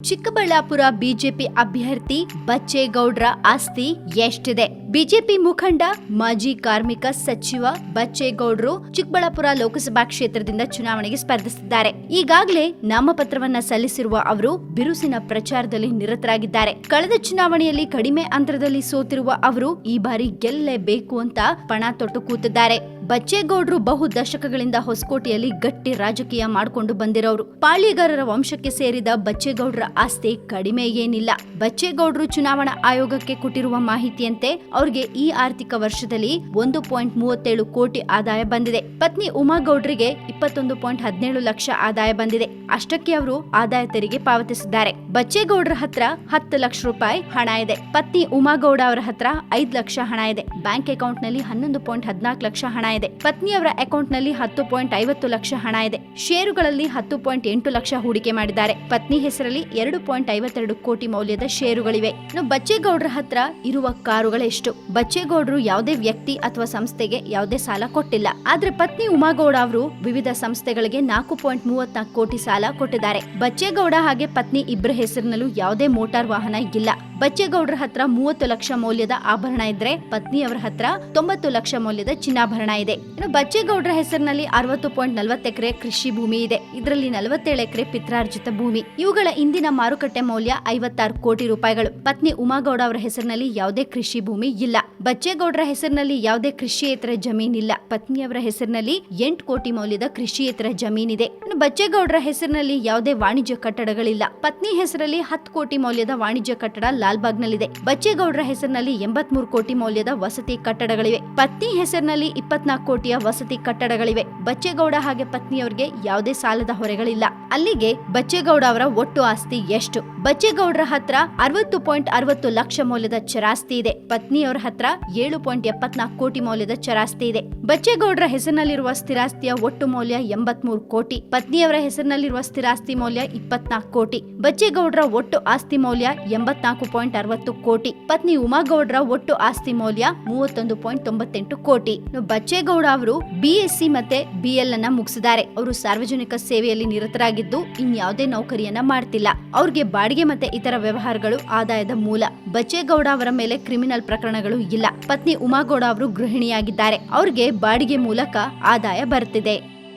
Chikkaballapur BJP ಅಭ್ಯರ್ಥಿ ಬಚ್ಚೇಗೌಡ್ರ ಆಸ್ತಿ ಎಷ್ಟಿದೆ? ಬಿಜೆಪಿ ಮುಖಂಡ, ಮಾಜಿ ಕಾರ್ಮಿಕ ಸಚಿವ ಬಚ್ಚೇಗೌಡರು ಚಿಕ್ಕಬಳ್ಳಾಪುರ ಲೋಕಸಭಾ ಕ್ಷೇತ್ರದಿಂದ ಚುನಾವಣೆಗೆ ಸ್ಪರ್ಧಿಸಿದ್ದಾರೆ. ಈಗಾಗಲೇ ನಾಮಪತ್ರವನ್ನ ಸಲ್ಲಿಸಿರುವ ಅವರು ಬಿರುಸಿನ ಪ್ರಚಾರದಲ್ಲಿ ನಿರತರಾಗಿದ್ದಾರೆ. ಕಳೆದ ಚುನಾವಣೆಯಲ್ಲಿ ಕಡಿಮೆ ಅಂತರದಲ್ಲಿ ಸೋತಿರುವ ಅವರು ಈ ಬಾರಿ ಗೆಲ್ಲಲೇಬೇಕು ಅಂತ ಪಣ ತೊಟ್ಟು ಕೂತಿದ್ದಾರೆ. ಬಚ್ಚೇಗೌಡರು ಬಹು ದಶಕಗಳಿಂದ ಹೊಸಕೋಟೆಯಲ್ಲಿ ಗಟ್ಟಿ ರಾಜಕೀಯ ಮಾಡಿಕೊಂಡು ಬಂದಿರೋರು. ಪಾಳ್ಯಗಾರರ ವಂಶಕ್ಕೆ ಸೇರಿದ ಬಚ್ಚೇಗೌಡರ ಆಸ್ತಿ ಕಡಿಮೆ ಏನಿಲ್ಲ. ಬಚ್ಚೇಗೌಡರು ಚುನಾವಣಾ ಆಯೋಗಕ್ಕೆ ಕೊಟ್ಟಿರುವ ಮಾಹಿತಿಯಂತೆ ಅವ್ರಿಗೆ ಈ ಆರ್ಥಿಕ ವರ್ಷದಲ್ಲಿ ಒಂದು ಪಾಯಿಂಟ್ ಮೂವತ್ತೇಳು ಕೋಟಿ ಆದಾಯ ಬಂದಿದೆ. ಪತ್ನಿ ಉಮಾಗೌಡ್ರಿಗೆ ಇಪ್ಪತ್ತೊಂದು ಪಾಯಿಂಟ್ ಹದಿನೇಳು ಲಕ್ಷ ಆದಾಯ ಬಂದಿದೆ. ಅಷ್ಟಕ್ಕೆ ಅವರು ಆದಾಯ ತೆರಿಗೆ ಪಾವತಿಸಿದ್ದಾರೆ. ಬಚ್ಚೇಗೌಡರ ಹತ್ರ ಹತ್ತು ಲಕ್ಷ ರೂಪಾಯಿ ಹಣ ಇದೆ. ಪತ್ನಿ ಉಮಾಗೌಡ ಅವರ ಹತ್ರ ಐದು ಲಕ್ಷ ಹಣ ಇದೆ. ಬ್ಯಾಂಕ್ ಅಕೌಂಟ್ನಲ್ಲಿ ಹನ್ನೊಂದು ಪಾಯಿಂಟ್ ಹದಿನಾಲ್ಕು ಲಕ್ಷ ಹಣ ಇದೆ. ಪತ್ನಿಯವರ ಅಕೌಂಟ್ನಲ್ಲಿ ಹತ್ತು ಪಾಯಿಂಟ್ ಐವತ್ತು ಲಕ್ಷ ಹಣ ಇದೆ. ಷೇರುಗಳಲ್ಲಿ ಹತ್ತು ಪಾಯಿಂಟ್ ಎಂಟು ಲಕ್ಷ ಹೂಡಿಕೆ ಮಾಡಿದ್ದಾರೆ. ಪತ್ನಿ ಹೆಸರಲ್ಲಿ ಎರಡು ಪಾಯಿಂಟ್ ಐವತ್ತೆರಡು ಕೋಟಿ ಮೌಲ್ಯದ ಷೇರುಗಳಿವೆ. ಇನ್ನು ಬಚ್ಚೇಗೌಡರ ಹತ್ರ ಇರುವ ಕಾರುಗಳೆಷ್ಟು ಬಚ್ಚೇಗೌಡ್ರು ಯಾವುದೇ ವ್ಯಕ್ತಿ ಅಥವಾ ಸಂಸ್ಥೆಗೆ ಯಾವುದೇ ಸಾಲ ಕೊಟ್ಟಿಲ್ಲ. ಆದ್ರೆ ಪತ್ನಿ ಉಮಾಗೌಡ ಅವರು ವಿವಿಧ ಸಂಸ್ಥೆಗಳಿಗೆ ನಾಲ್ಕು ಪಾಯಿಂಟ್ ಮೂವತ್ನಾಲ್ಕು ಕೋಟಿ ಸಾಲ ಕೊಟ್ಟಿದ್ದಾರೆ. ಬಚ್ಚೇಗೌಡ ಹಾಗೆ ಪತ್ನಿ ಇಬ್ಬರ ಹೆಸರಿನಲ್ಲೂ ಯಾವುದೇ ಮೋಟಾರ್ ವಾಹನ ಇಲ್ಲ. ಬಚ್ಚೇಗೌಡರ ಹತ್ರ ಮೂವತ್ತು ಲಕ್ಷ ಮೌಲ್ಯದ ಆಭರಣ ಇದ್ರೆ ಪತ್ನಿಯವರ ಹತ್ರ ತೊಂಬತ್ತು ಲಕ್ಷ ಮೌಲ್ಯದ ಚಿನ್ನಾಭರಣ ಇದೆ. ಇನ್ನು ಬಚ್ಚೇಗೌಡರ ಹೆಸರಿನಲ್ಲಿ ಅರವತ್ತು ಪಾಯಿಂಟ್ ನಲವತ್ತು ಎಕರೆ ಕೃಷಿ ಭೂಮಿ ಇದೆ. ಇದರಲ್ಲಿ ನಲವತ್ತೇಳು ಎಕರೆ ಪಿತ್ರಾರ್ಜಿತ ಭೂಮಿ. ಇವುಗಳ ಇಂದಿನ ಮಾರುಕಟ್ಟೆ ಮೌಲ್ಯ ಐವತ್ತಾರು ಕೋಟಿ ರೂಪಾಯಿಗಳು. ಪತ್ನಿ ಉಮಾಗೌಡ ಅವರ ಹೆಸರಿನಲ್ಲಿ ಯಾವುದೇ ಕೃಷಿ ಭೂಮಿ ಇಲ್ಲ. ಬಚ್ಚೇಗೌಡರ ಹೆಸರಿನಲ್ಲಿ ಯಾವುದೇ ಕೃಷಿಯೇತರ ಜಮೀನಿಲ್ಲ. ಪತ್ನಿಯವರ ಹೆಸರಿನಲ್ಲಿ ಎಂಟು ಕೋಟಿ ಮೌಲ್ಯದ ಕೃಷಿಯೇತರ ಜಮೀನಿದೆ. ಬಚ್ಚೇಗೌಡರ ಹೆಸರಿನಲ್ಲಿ ಯಾವುದೇ ವಾಣಿಜ್ಯ ಕಟ್ಟಡಗಳಿಲ್ಲ. ಪತ್ನಿ ಹೆಸರಲ್ಲಿ ಹತ್ತು ಕೋಟಿ ಮೌಲ್ಯದ ವಾಣಿಜ್ಯ ಕಟ್ಟಡ ಲಾಲ್ಬಾಗ್ನಲ್ಲಿದೆ. ಬಚ್ಚೇಗೌಡರ ಹೆಸರಿನಲ್ಲಿ ಎಂಬತ್ಮೂರು ಕೋಟಿ ಮೌಲ್ಯದ ವಸತಿ ಕಟ್ಟಡಗಳಿವೆ. ಪತ್ನಿ ಹೆಸರಿನಲ್ಲಿ ಇಪ್ಪತ್ನಾಲ್ಕು ಕೋಟಿಯ ವಸತಿ ಕಟ್ಟಡಗಳಿವೆ. ಬಚ್ಚೇಗೌಡ ಹಾಗೆ ಪತ್ನಿಯವರಿಗೆ ಯಾವುದೇ ಸಾಲದ ಹೊರೆಗಳಿಲ್ಲ. ಅಲ್ಲಿಗೆ ಬಚ್ಚೇಗೌಡ ಅವರ ಒಟ್ಟು ಆಸ್ತಿ ಎಷ್ಟು? ಬಚ್ಚೇಗೌಡರ ಹತ್ರ ಅರವತ್ತು ಪಾಯಿಂಟ್ ಅರವತ್ತು ಲಕ್ಷ ಮೌಲ್ಯದ ಚರಾಸ್ತಿ ಇದೆ. ಪತ್ನಿಯವರ ಹತ್ರ ಏಳು ಪಾಯಿಂಟ್ ಎಪ್ಪತ್ನಾಲ್ಕು ಕೋಟಿ ಮೌಲ್ಯದ ಚರಾಸ್ತಿ ಇದೆ. ಬಚ್ಚೇಗೌಡರ ಹೆಸರಿನಲ್ಲಿರುವ ಸ್ಥಿರಾಸ್ತಿಯ ಒಟ್ಟು ಮೌಲ್ಯ ಎಂಬತ್ಮೂರು ಕೋಟಿ. ಪತ್ನಿಯವರ ಹೆಸರಿನಲ್ಲಿರುವ ಸ್ಥಿರಾಸ್ತಿ ಮೌಲ್ಯ ಇಪ್ಪತ್ನಾಲ್ಕು ಕೋಟಿ. ಬಚ್ಚೇಗೌಡರ ಒಟ್ಟು ಆಸ್ತಿ ಮೌಲ್ಯ ಎಂಬತ್ನಾಲ್ಕು ಪಾಯಿಂಟ್ ಅರವತ್ತು ಕೋಟಿ. ಪತ್ನಿ ಉಮಾಗೌಡರ ಒಟ್ಟು ಆಸ್ತಿ ಮೌಲ್ಯ ಮೂವತ್ತೊಂದು ಪಾಯಿಂಟ್ ತೊಂಬತ್ತೆಂಟು ಕೋಟಿ. ಬಚ್ಚೇಗೌಡ ಅವರು ಬಿಎಸ್ಸಿ ಮತ್ತೆ ಬಿಎಲ್ ಅನ್ನ ಮುಗಿಸಿದ್ದಾರೆ. ಅವರು ಸಾರ್ವಜನಿಕ ಸೇವೆಯಲ್ಲಿ ನಿರತರಾಗಿದ್ದು ಇನ್ಯಾವುದೇ ನೌಕರಿಯನ್ನ ಮಾಡ್ತಿಲ್ಲ. ಅವ್ರಿಗೆ ಬಾಡಿಗೆ ಮತ್ತೆ ಇತರ ವ್ಯವಹಾರಗಳು ಆದಾಯದ ಮೂಲ. ಬಚ್ಚೇಗೌಡ ಅವರ ಮೇಲೆ ಕ್ರಿಮಿನಲ್ ಪ್ರಕರಣಗಳು ಇಲ್ಲ. ಪತ್ನಿ ಉಮಾಗೌಡ ಅವರು ಗೃಹಿಣಿಯಾಗಿದ್ದಾರೆ. ಅವ್ರಿಗೆ ಬಾಡಿಗೆ ಮೂಲಕ ಆದಾಯ ಬರ್ತಿದೆ